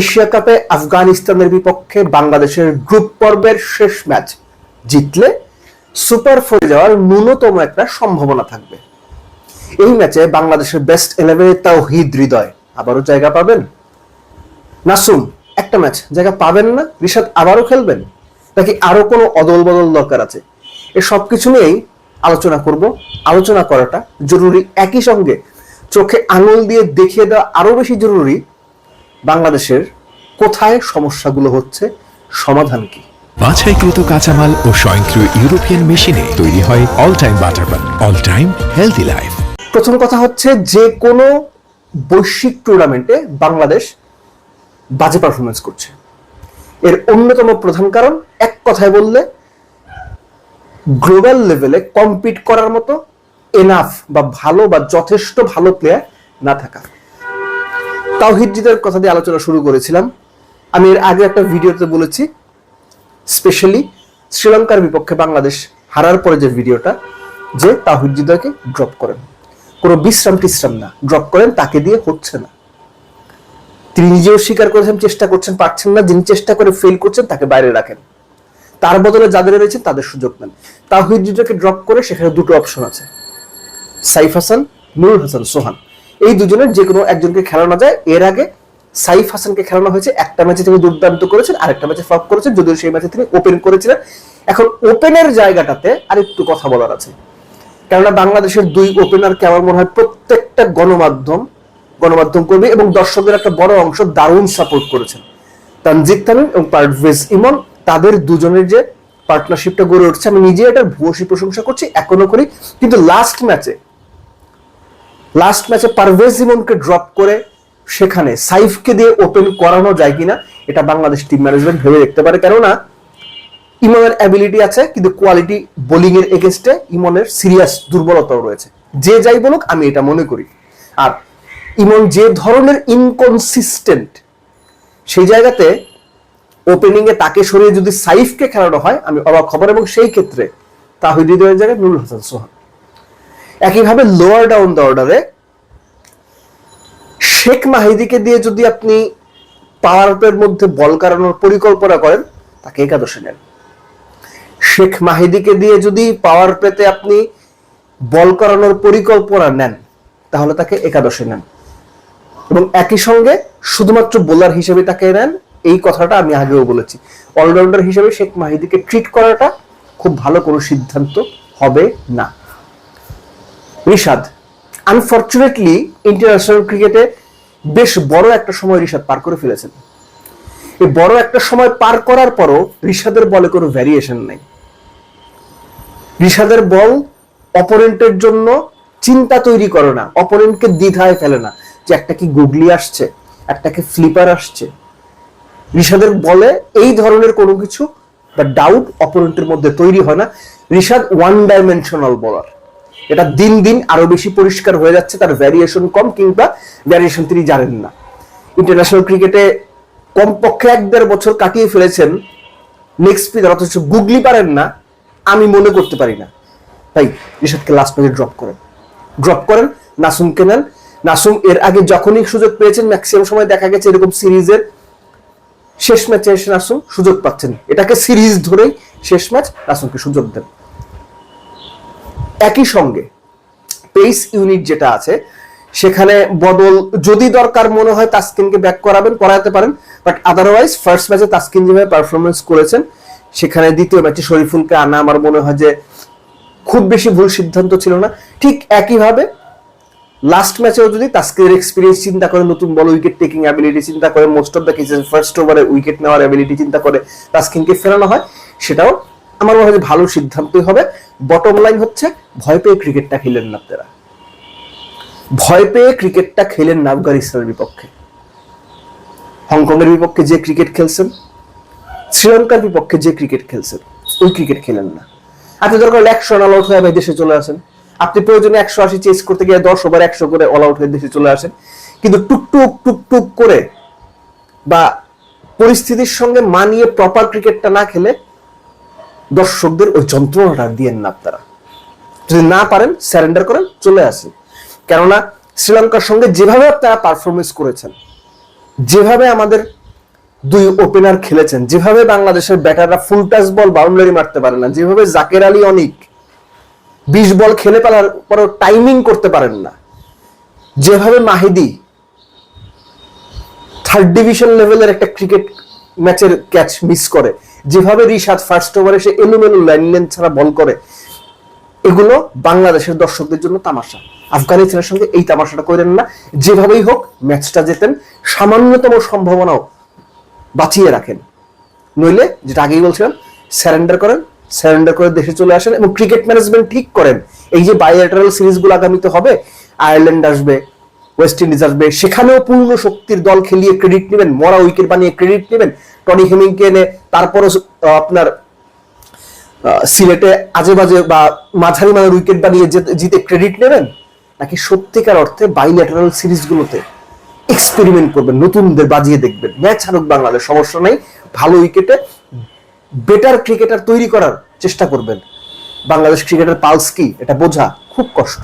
Asia কাপে আফগানিস্তানের বিপক্ষে বাংলাদেশের গ্রুপ পর্বের শেষ ম্যাচ জিতলে সুপার ফোরে যাওয়ার ন্যূনতম একটা সম্ভাবনা থাকবে। এই ম্যাচে বাংলাদেশের বেস্ট ইলেভেনে তাওহিদ হৃদয়। আবারও জায়গা পাবেন? নাসুম, একটা ম্যাচ জায়গা পাবেন না? রিশাদ, আবারও খেলবেন? নাকি আরও কোনো অদল বদল দরকার আছে? এ সব কিছু নিয়েই আলোচনা করব। আলোচনা করাটা জরুরি। একই সঙ্গে চোখে আঙুল দিয়ে দেখিয়ে দেওয়া আরও বেশি জরুরি বাংলাদেশের কোথায় সমস্যাগুলো হচ্ছে সমাধান কি? বাছাইকৃত কাঁচামাল ও স্বয়ংক্রিয় ইউরোপিয়ান মেশিনে তৈরি হয় all time butter bun all time healthy life প্রথম কথা হচ্ছে যে কোনো বৈশ্বিক টুর্নামেন্টে বাংলাদেশ বাজে পারফরমেন্স করছে। এর অন্যতম প্রধান কারণ এক কথায় বললে গ্লোবাল লেভেলে কম্পিট করার মতো এনাফ বা ভালো বা যথেষ্ট ভালো প্লেয়ার না থাকা। তাওহিদের কথা দিয়ে আলোচনা শুরু করেছিলাম। আমি এর আগে একটা ভিডিওতে বলেছি, স্পেশালি শ্রীলঙ্কার বিপক্ষে বাংলাদেশ হারার পরে যে ভিডিওটা, যে তাহিদ ড্রপ করেন। কোনো বিশ্রাম টিশ্রাম না, ড্রপ করেন, তাকে দিয়ে হচ্ছে না। তিনি নিজেও স্বীকার করেছেন, চেষ্টা করছেন, পারছেন না। যিনি চেষ্টা করে ফেল করছেন, তাকে বাইরে রাখেন। তার বদলে যাদের রয়েছে, তাদের সুযোগ নেন। তাহিদ হৃদয়কে ড্রপ করে সেখানে দুটো অপশন আছে। সাইফ হাসান, নুরুল হাসান, সোহান। এই দুজনের যে কোনো একজনকে খেলানো যায়। এর আগে সাইফ হাসানকে খেলানো হয়েছে। একটা ম্যাচে তিনি দুর্দান্ত করেছেন, আরেকটা ম্যাচে ফ্লপ করেছেন, যদিও সেই ম্যাচে তিনি ওপেন করেছিলেন। এখন ওপেনের জায়গাটাতে আরেকটু কথা বলার আছে। কেননা বাংলাদেশের দুই ওপেনারকে আমার মনে হয় প্রত্যেকটা গণমাধ্যম গণমাধ্যম কর্মী এবং দর্শকদের একটা বড় অংশ দারুণ সাপোর্ট করেছেন। তানজিদ তামিম এবং পারভেজ ইমন, তাদের দুজনের যে পার্টনারশিপটা গড়ে উঠছে, আমি নিজে এটার ভূয়সী প্রশংসা করছি, এখনও করি। কিন্তু লাস্ট ম্যাচে লাস্ট ম্যাচে পারভেজ ইমনকে ড্রপ করে সেখানে সাইফকে দিয়ে ওপেন করানো যায় কিনা, এটা বাংলাদেশ টিম ম্যানেজমেন্ট ভেবে দেখতে পারে। কেননা, ইমনের অ্যাবিলিটি আছে, কিন্তু কোয়ালিটি বোলিং এর এগেনস্টে ইমনের সিরিয়াস দুর্বলতাও রয়েছে। যে যাই বলুক, আমি এটা মনে করি। আর ইমন যে ধরনের ইনকনসিস্টেন্ট সেই জায়গাতে ওপেনিং এ তাকে সরিয়ে যদি সাইফকে খেলানো হয়, আমি অবাক খবর এবং সেই ক্ষেত্রে তাহিদ হৃদয়ের জায়গায় নুরুল হাসান সোহান একইভাবে লোয়ার ডাউন দ্য অর্ডারে শেখ মাহিদিকে দিয়ে যদি আপনি পাওয়ার মধ্যে বল কারানোর পরিকল্পনা করেন, তাকে একাদশে নেন। শেখ মাহিদিকে দিয়ে যদি পাওয়ার প্লেতে আপনি বল করানোর পরিকল্পনা নেন, তাহলে তাকে একাদশে নেন। এবং একই সঙ্গে শুধুমাত্র বোলার হিসেবে তাকে নেন, এই কথাটা আমি আগেও বলেছি। অলরাউন্ডার হিসেবে শেখ মাহিদিকে ট্রিট করাটা খুব ভালো কোনো সিদ্ধান্ত হবে না। রিশাদ আনফর্চুনেটলি ইন্টারন্যাশনাল ক্রিকেটে বেশ বড় একটা সময় রিশাদ পার করে ফেলেছেন। এই বড় একটা সময় পার করার পরও রিশাদের বলে কোনো ভ্যারিয়েশন নাই। রিশাদের বল অপোনেন্টের জন্য চিন্তা তৈরি করে না অপোনেন্টকে দ্বিধায় ফেলে না, যে একটা কি গুগলি আসছে, একটা কি ফ্লিপার আসছে। রিশাদের বলে এই ধরনের কোনো কিছু বা ডাউট অপোনেন্টের মধ্যে তৈরি হয় না। রিশাদ ওয়ান ডাইমেনশনাল বলার এটা দিন দিন আরও বেশি পরিষ্কার হয়ে যাচ্ছে, তার ভ্যারিয়েশন কম কিংবা ভ্যারিয়েশন তিনি জানেন না। ইন্টারন্যাশনাল ক্রিকেটে কমপক্ষে এক দেড় বছর কাটিয়ে ফেলেছেন নেক্সট স্পিনার অথচ গুগলি পারেন না, আমি মনে করতে পারি না। তাই রিশাদকে লাস্ট ম্যাচে ড্রপ করেন। ড্রপ করেন, নাসুমকে নেন। নাসুম এর আগে যখনই সুযোগ পেয়েছেন ম্যাক্সিমাম সময় দেখা গেছে এরকম সিরিজের শেষ ম্যাচে এসে নাসুম সুযোগ পাচ্ছেন। এটাকে সিরিজ ধরেই শেষ ম্যাচ নাসুমকে সুযোগ দেন। একই সঙ্গে পেস ইউনিট যেটা আছে, সেখানে বদল যদি দরকার মনে হয় তাসকিনকে ব্যাক করাবেন, করাতে পারেন বাট আদারওয়াইজ ফার্স্ট ম্যাচে তাস্কিন যেভাবে পারফরমেন্স করেছেন, সেখানে দ্বিতীয় ম্যাচে শরীফুলকে আনা আমার মনে হয় যে খুব বেশি ভুল সিদ্ধান্ত ছিল না। ঠিক একইভাবে লাস্ট ম্যাচেও যদি তাস্কিনের এক্সপিরিয়েন্স চিন্তা করে, নতুন বল উইকেট টেকিং অ্যাবিলিটি চিন্তা করে most of the cases first ওভারে উইকেট নেওয়ার অ্যাবিলিটি চিন্তা করে তাস্কিনকে ফেরানো হয়, সেটাও আমার মনে হয় ভালো সিদ্ধান্তই হবে। বটম লাইন হচ্ছে, ভয় পেয়ে ক্রিকেটটা খেলেন না আপনারা। ভয় পেয়ে ক্রিকেটটা খেলেন না আফগানিস্তানের বিপক্ষে। হংকংয়ের বিপক্ষে যে ক্রিকেট খেলছেন, শ্রীলঙ্কার বিপক্ষে যে ক্রিকেট খেলছেন, ওই ক্রিকেট খেলেন না। আপনি দরকার একশো অল আউট হয়ে দেশে চলে আসেন। আপনি প্রয়োজনে একশো আশি চেস করতে গিয়ে দশ ওভার একশো করে অল আউট হয়ে দেশে চলে আসেন। কিন্তু টুকটুক টুকটুক করে বা পরিস্থিতির সঙ্গে মানিয়ে প্রপার ক্রিকেটটা না খেলে দর্শকদের ওই যন্ত্রণাটা দিয়েন না আপনারা। যদি না পারেন স্যারেন্ডার করেন, চলে আসেন। কেননা শ্রীলঙ্কার সঙ্গে যেভাবে আপনারা পারফরমেন্স করেছেন, যেভাবে আমাদের দুই ওপেনার খেলেছেন, যেভাবে বাংলাদেশের ব্যাটাররা ফুল টাচ বল বাউন্ডারি মারতে পারে না, যেভাবে জাকের আলী অনিক বিশ বল খেলে পারার পরও টাইমিং করতে পারেন না, যেভাবে মাহিদি থার্ড ডিভিশন লেভেলের একটা ক্রিকেট ম্যাচের ক্যাচ মিস করে। যেভাবে রিশাদ ফার্স্ট ওভারে সে এলোমেলো লাইন লেন ছাড়া বল করে, এগুলো বাংলাদেশের দর্শকদের জন্য তামাশা। আফগানিস্তানের সঙ্গে এই তামাশাটা করেন না। যেভাবেই হোক, ম্যাচটা জেতেন। সামান্যতম সম্ভাবনাও বাঁচিয়ে রাখেন। নইলে, যেটা আগেই বলছিলাম স্যারেন্ডার করেন স্যারেন্ডার করে দেশে চলে আসেন এবং ক্রিকেট ম্যানেজমেন্ট ঠিক করেন। এই যে বায়োলেটারাল সিরিজগুলো আগামীতে হবে আয়ারল্যান্ড আসবে ওয়েস্ট ইন্ডিজ আসবে। সেখানেও পূর্ণ শক্তির দল খেলিয়ে ক্রেডিট নেবেন, মরা উইকেট বানিয়ে ক্রেডিট নেবেন। টনি হেমিংকে এনে তারপরও আপনার সিলেটে আজে বাজে বা মাঝারি মানের উইকেট বানিয়ে জিতে ক্রেডিট নেবেন? নাকি সত্যিকার অর্থে বাইল্যাটারাল সিরিজগুলোতে এক্সপেরিমেন্ট করবেন, নতুনদের বাজিয়ে দেখবেন? ম্যাচ হারুক বাংলাদেশ, সমস্যা নেই। ভালো উইকেটে বেটার ক্রিকেটার তৈরি করার চেষ্টা করবেন। বাংলাদেশ ক্রিকেটের পালস কি? এটা বোঝা খুব কষ্ট।